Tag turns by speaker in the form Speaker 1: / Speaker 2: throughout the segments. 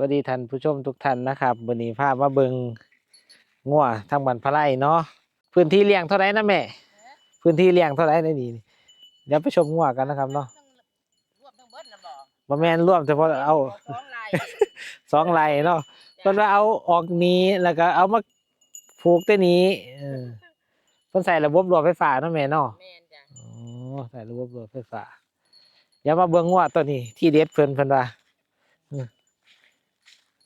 Speaker 1: วัสดีท่านผู้ชมทุกท่านนะครับวันนี้พามาเบิงงัวทางบันพะไลเนาะพื้นที่เลี้ยงเท่าไหร่นะแม่ พื้นที่เลี้ยงเท่าไหร่ในนี้เดี๋ยวไปชมงัวกันนะครับเนาะ
Speaker 2: รวมทั้งเบิดนะบ่
Speaker 1: บ่แม่นร่วมเฉพาะเอา
Speaker 2: สองลาย
Speaker 1: สองไร่เนาะเพิ่นว่าเอาออกนี้แล้วก็เอามาผูกแต่นี้เออเพิ่นใส่ระบบรวมไฟฟ้าเนาะแม่เนาะ
Speaker 2: แม่นจ้ะ
Speaker 1: อ๋อใส่ระบบรวมไฟฟ้าอย่ามาเบิ่งงัวตัวนี้ที่เด็ดเพิ่นเพิ่นว่าเออ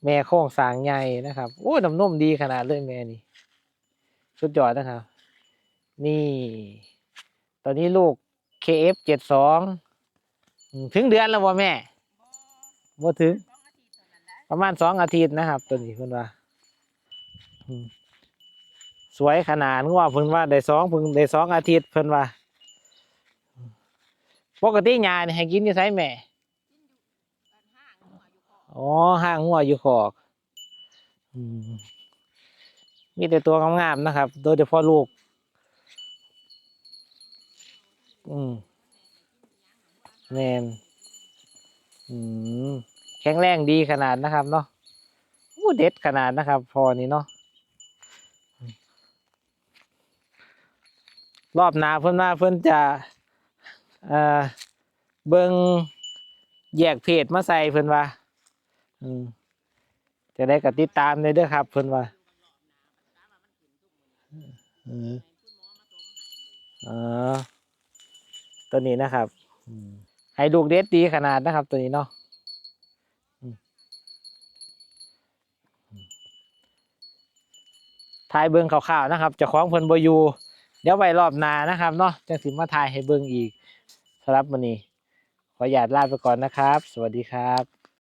Speaker 1: แม่โค้งสางใหญ่นะครับโอ้น้ำนมดีขนาดเลยแม่นี่สุดยอดนะครับ นี่ ตอนนี้ลูก KF เจ็ดสองถึงเดือนแล้วบ่แม่บ่ถึง ประมาณสองอาทิตย์นะครับ ตัวนี้เพิ่นว่าสวยขนาดงัวเพิ่นว่าได้สองเพิ่นได้สองอาทิตย์เพิ่นว่า ปกติยานี่ให้กินยู่ไสแม่
Speaker 2: อ๋อ
Speaker 1: ห้างงัวอยู่คอกมีแต่ตัวงามๆนะครับ โดยเฉพาะลูก อืมแนนอืมแข็งแรงดีขนาดนะครับเนาะอู้เด็ดขนาดนะครับ พอนี้เนาะรอบหนาเพิ่นว่าเพิ่นจะเอ่อเบิงแยกเพจมาใส่เพิ่นว่า อืมจะได้กติดตามเลยเด้อครับเพิ่นว่าอืมอ๋อตัวนี้นะครับให้ลูกเด็ดดีขนาดนะครับ ตัวนี้เนาะถ่ายเบิ่งข่าวๆนะครับจะคล้องเพิ่นบอยู่เดี๋ยวไว้รอบหน้านะครับเนาะจังสิมาถ่ายให้เบิ่งอีกสำหรับวันนี้ ขออนุญาตลาไปก่อนนะครับ สวัสดีครับ